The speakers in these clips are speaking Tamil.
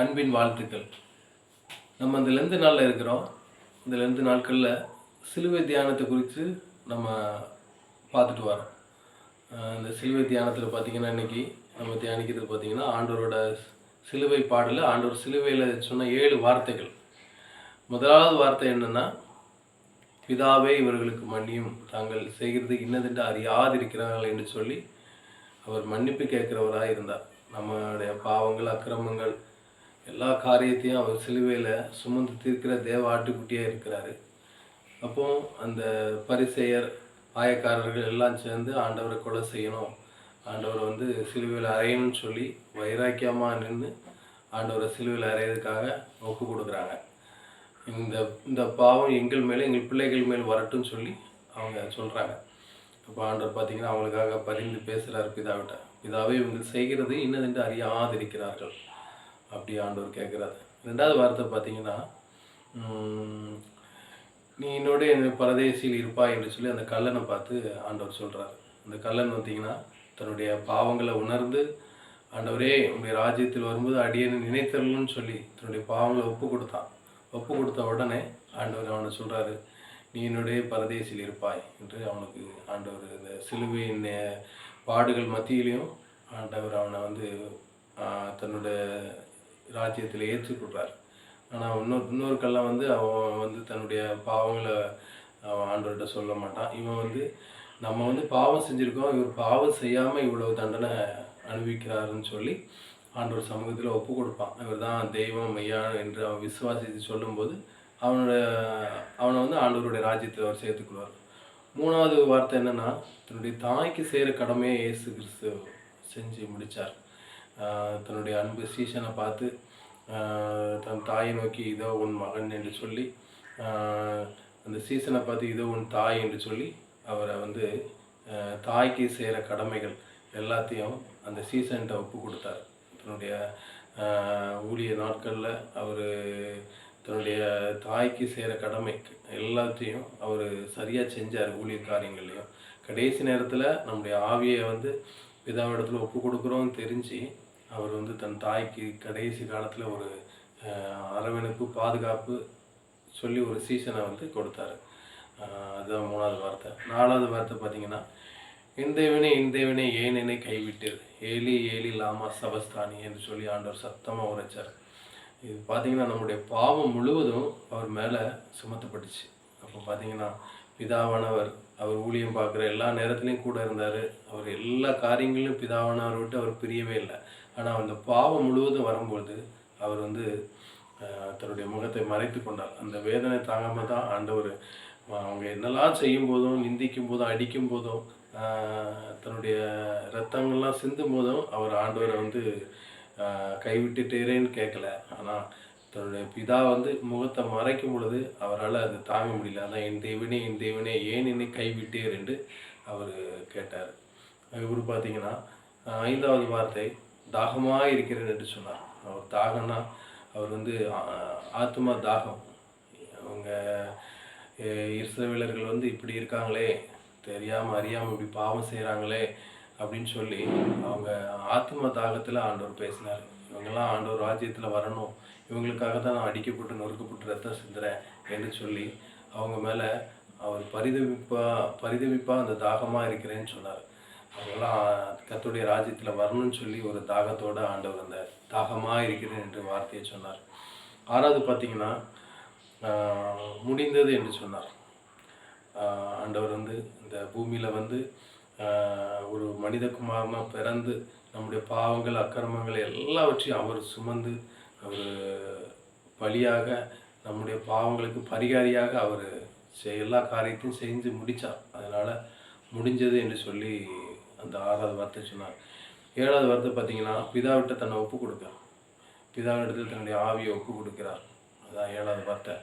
அன்பின் வாழ்த்துக்கள். நம்ம இந்த லெந்து நாளில் இருக்கிறோம். இந்த லெந்து நாட்களில் சிலுவை தியானத்தை குறித்து நம்ம பார்த்துட்டு வரோம். இந்த சிலுவை தியானத்தில் பார்த்தீங்கன்னா இன்றைக்கி நம்ம தியானிக்கிறது பார்த்திங்கன்னா ஆண்டவரோட சிலுவை பாடலில் ஆண்டவர் சிலுவையில் சொன்ன ஏழு வார்த்தைகள். முதலாவது வார்த்தை என்னென்னா பிதாவே இவர்களுக்கு மன்னியும். தாங்கள் செய்கிறது இன்னதென்று அறியாதிருக்கிறார்கள் என்று சொல்லி அவர் மன்னிப்பு கேட்குறவராக இருந்தார் நம்மளுடைய பாவங்கள் அக்கிரமங்கள் எல்லா காரியத்தையும் அவர் சிலுவையில் சுமந்து தீர்க்கிற தேவ ஆட்டுக்குட்டியாக இருக்கிறாரு. அப்போ அந்த பரிசெயர் ஆயக்காரர்கள் எல்லாம் சேர்ந்து ஆண்டவரை கொலை செய்யணும். ஆண்டவரை வந்து சிலுவையில் அறையணும்னு சொல்லி வைராக்கியமாக நின்று ஆண்டவரை சிலுவையில் அறையிறதுக்காக ஒப்பு கொடுக்குறாங்க. இந்த இந்த பாவம் எங்கள் மேலே எங்கள் பிள்ளைகள் மேல் வரட்டும்னு சொல்லி அவங்க சொல்கிறாங்க இப்போ ஆண்டவர் பார்த்தீங்கன்னா அவங்களுக்காக பரிந்து பேசுகிறார் பிதாவிட்ட. பிதாவே இவங்க செய்கிறது இன்னதென்று அறியாதிருக்கிறார்கள். அப்படி ஆண்டவர் கேட்குறாரு. ரெண்டாவது வார்த்தை பார்த்தீங்கன்னா நீ என்னோட பரதேசியில் இருப்பாய் என்று சொல்லி அந்த கல்லனை பார்த்து ஆண்டவர் சொல்கிறார் அந்த கல்லன் பார்த்தீங்கன்னா தன்னுடைய பாவங்களை உணர்ந்து ஆண்டவரே உங்களுடைய ராஜ்யத்தில் வரும்போது அடியனை நினைத்தரலன்னு சொல்லி தன்னுடைய பாவங்களை ஒப்பு கொடுத்தான். ஒப்பு கொடுத்த உடனே ஆண்டவர் அவனை சொல்கிறாரு நீ என்னுடைய பரதேசியில் இருப்பாய் என்று அவனுக்கு ஆண்டவர் இந்த சிலுவையின் பாடுகள் மத்தியிலையும் ஆண்டவர் அவனை வந்து தன்னோட ராஜ்யத்தில் ஏற்றுக்கொள்கிறார் ஆனால் இன்னொரு இன்னொருக்கெல்லாம் வந்து அவன் வந்து தன்னுடைய பாவங்களை அவன் ஆண்டவர்கிட்ட சொல்ல மாட்டான். இவன் வந்து நம்ம வந்து பாவம் செஞ்சுருக்கோம் இவர் பாவம் செய்யாமல் இவ்வளவு தண்டனை அனுபவிக்கிறாருன்னு சொல்லி ஆண்டவர் சமூகத்தில் ஒப்பு கொடுப்பான். இவர் தான் தெய்வம் மையா என்று அவன் விசுவாசித்து சொல்லும்போது அவனோட அவனை வந்து ஆண்டவருடைய ராஜ்யத்தில் அவர் சேர்த்துக்கொள்வார். மூணாவது வார்த்தை என்னென்னா தன்னுடைய தாய்க்கு செய்கிற கடமையை இயேசு கிறிஸ்து செஞ்சு முடித்தார் தன்னுடைய அன்பு சீசனை பார்த்து தன் தாயை நோக்கி இதோ உன் மகன் என்று சொல்லி அந்த சீசனை பார்த்து இதோ உன் தாய் என்று சொல்லி அவரை வந்து தாய்க்கு செய்கிற கடமைகள் எல்லாத்தையும் அந்த சீசன்கிட்ட ஒப்பு கொடுத்தார். தன்னுடைய ஊழிய நாட்களில் அவர் தன்னுடைய தாய்க்கு செய்கிற கடமை எல்லாத்தையும் அவர் சரியாக செஞ்சார் ஊழிய காரியங்கள்லையும். கடைசி நேரத்தில் நம்முடைய ஆவியை வந்து பிதாவிடத்தில் ஒப்பு கொடுக்குறோம்னு தெரிஞ்சு அவர் வந்து தன் தாய்க்கு கடைசி காலத்தில் ஒரு அரவணைப்பு பாதுகாப்பு சொல்லி ஒரு சீசனை வந்து கொடுத்தாரு. ஆஹ், அதுதான் மூணாவது வார்த்தை. நாலாவது வார்த்தை பார்த்தீங்கன்னா இந்தவினை இந்தவினை ஏனெனை ஏன் கைவிட்டீர்? ஏலி ஏலி லாமா சபஸ்தானி என்று சொல்லி ஆண்டவர் சத்தமாக உரைச்சார். இது பார்த்தீங்கன்னா நம்முடைய பாவம் முழுவதும் அவர் மேலே சுமத்தப்பட்டுச்சு. அப்போ பார்த்தீங்கன்னா பிதாவானவர் அவர் ஊழியம் பார்க்குற எல்லா நேரத்துலையும் கூட இருந்தார். அவர் எல்லா காரியங்களிலும் பிதாவானவர் விட்டு அவர் பிரியவே இல்லை. ஆனால் அந்த பாவம் முழுவதும் வரும்போது அவர் வந்து தன்னுடைய முகத்தை மறைத்து கொண்டார். அந்த வேதனை தாங்காமல் தான் ஆண்டவர் அவங்க என்னெல்லாம் செய்யும் போதும் நிந்திக்கும் போதும் அடிக்கும் போதும் ஆஹ், தன்னுடைய ரத்தங்கள்லாம் சிந்தும் போதும் அவர் ஆண்டவரை வந்து ஆஹ், கைவிட்டுட்டேரேன்னு கேட்கல. ஆனால் தன்னுடைய பிதா வந்து முகத்தை மறைக்கும் பொழுது அவரால் அது தாங்க முடியல. அதான் என் தேவனே என் தேவனே ஏன் என்னை கைவிட்டேர்? என்று அவர் கேட்டார். இவர் பார்த்தீங்கன்னா ஐந்தாவது வார்த்தை தாகமாக இருக்கிறேன் என்று சொன்னார். அவர் தாகம்னா அவர் வந்து ஆத்மா ஆத்தும தாகம். அவங்க அஹ், இஸ்ரவேலர்கள் வந்து இப்படி இருக்காங்களே தெரியாமல் அறியாமல் இப்படி பாவம் செய்கிறாங்களே அப்படின்னு சொல்லி அவங்க ஆத்ம தாகத்தில் ஆண்டவர் பேசினார். இவங்கெல்லாம் ஆண்டவர் ராஜ்யத்தில் வரணும். இவங்களுக்காக தான் நான் அடிக்கப்பட்டு நொறுக்கப்பட்டு ரத்தம் சிந்துறேன் என்று சொல்லி அவங்க மேலே அவர் பரிதவிப்பா பரிதவிப்பா அந்த தாகமாக இருக்கிறேன்னு சொன்னார். அவங்களாம் கத்துடைய ராஜ்யத்தில் வரணும்னு சொல்லி ஒரு தாகத்தோட ஆண்டவர் அந்த தாகமாக இருக்கிறேன் என்று வார்த்தையை சொன்னார். ஆறாவது பார்த்தீங்கன்னா ஆஹ், முடிந்தது என்று சொன்னார். ஆஹ், ஆண்டவர் வந்து இந்த பூமியில் வந்து ஆஹ், ஒரு மனிதகுமாரனா பிறந்து நம்முடைய பாவங்கள் அக்கிரமங்கள் எல்லாவற்றையும் அவர் சுமந்து அவர் பலியாக நம்முடைய பாவங்களுக்கு பரிகாரியாக அவர் எல்லா காரியத்தையும் செஞ்சு முடித்தார் அதனால் முடிஞ்சது என்று சொல்லி அந்த ஆறாவது வார்த்தை சொன்னார். ஏழாவது வார்த்தை பார்த்தீங்கன்னா பிதாவிட்ட தன்னை ஒப்பு கொடுக்கிறார். பிதாவிடத்தில் தன்னுடைய ஆவியை ஒப்பு கொடுக்கிறார். அதான் ஏழாவது வார்த்தை.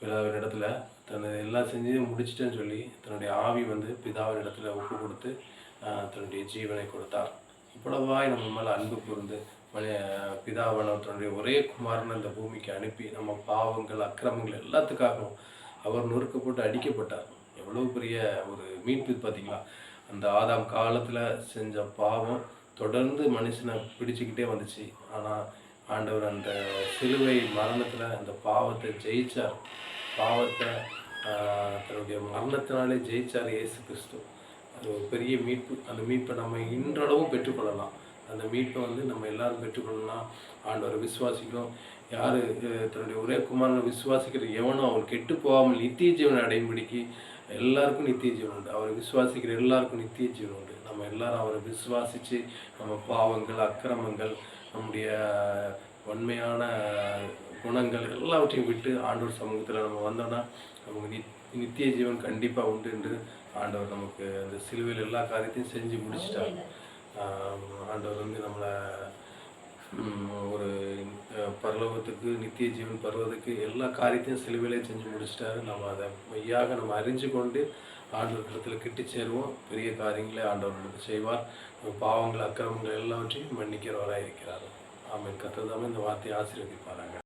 பிதாவின் இடத்துல தன்னை எல்லாம் செஞ்சு முடிச்சிட்டேன்னு சொல்லி தன்னுடைய ஆவி வந்து பிதாவின் இடத்துல ஒப்பு கொடுத்து தன்னுடைய ஜீவனை கொடுத்தார். இவ்வளவாய் நம்ம மேலே அன்பு கூர்ந்து மனித தன்னுடைய ஒரே குமாரனை அந்த பூமிக்கு அனுப்பி நம்ம பாவங்கள் அக்கிரமங்கள் எல்லாத்துக்காகவும் அவர் நொறுக்கப்பட்டு அடிக்கப்பட்டார். எவ்வளோ பெரிய ஒரு மீட்பு பார்த்தீங்களா? அந்த ஆதாம் காலத்தில் செஞ்ச பாவம் தொடர்ந்து மனுஷனை பிடிச்சிக்கிட்டே வந்துச்சு. ஆனால் ஆண்டவர் அந்த சிலுவை மரணத்தில் அந்த பாவத்தை ஜெயிச்சார். பாவத்தை ஆஹ், தன்னுடைய மரணத்தினாலே ஜெயிச்சார் இயேசு கிறிஸ்து. ஒரு பெரிய மீட்பு. அந்த மீட்பை நம்ம இன்றளவும் பெற்றுக்கொள்ளலாம். அந்த மீட்பை வந்து நம்ம எல்லாரும் பெற்றுக்கொள்ளலாம். ஆண்டவரை விசுவாசிக்கணும் யார் தன்னுடைய ஒரே குமாரனை விசுவாசிக்கிற எவனும் அவன் கெட்டு போகாமல் நித்திய ஜீவனை அடையும்படிக்கு எல்லாருக்கும் நித்திய ஜீவன் உண்டு. அவரை விசுவாசிக்கிற எல்லாருக்கும் நித்திய ஜீவன் உண்டு. நம்ம எல்லாரும் அவரை விசுவாசித்து நம்ம பாவங்கள் அக்கிரமங்கள் நம்முடைய உண்மையான குணங்கள் எல்லாவற்றையும் விட்டு ஆண்டோர் சமூகத்தில் நம்ம வந்தோம்னா நமக்கு நித் நித்திய ஜீவன் கண்டிப்பாக உண்டு என்று ஆண்டவர் நமக்கு அந்த சிலுவையில் எல்லா காரியத்தையும் செஞ்சு முடிச்சிட்டார். ஆண்டவர் வந்து நம்மளை ஒரு பரலோகத்துக்கு நித்திய ஜீவன் பருவத்துக்கு எல்லா காரியத்தையும் சிலுவையிலே செஞ்சு முடிச்சிட்டாரு. நம்ம அதை மெய்யாக நம்ம அறிஞ்சு கொண்டு ஆண்டவர் இடத்துல கிட்டி சேருவோம். பெரிய காரியங்களை ஆண்டவர் நமக்கு செய்வார். பாவங்கள் அக்கிரமங்கள் எல்லாவற்றையும் மன்னிக்கிறவராக இருக்கிறார். ஆமாம் கத்ததாமே இந்த வார்த்தையை ஆசீர்வதிப்பாராங்க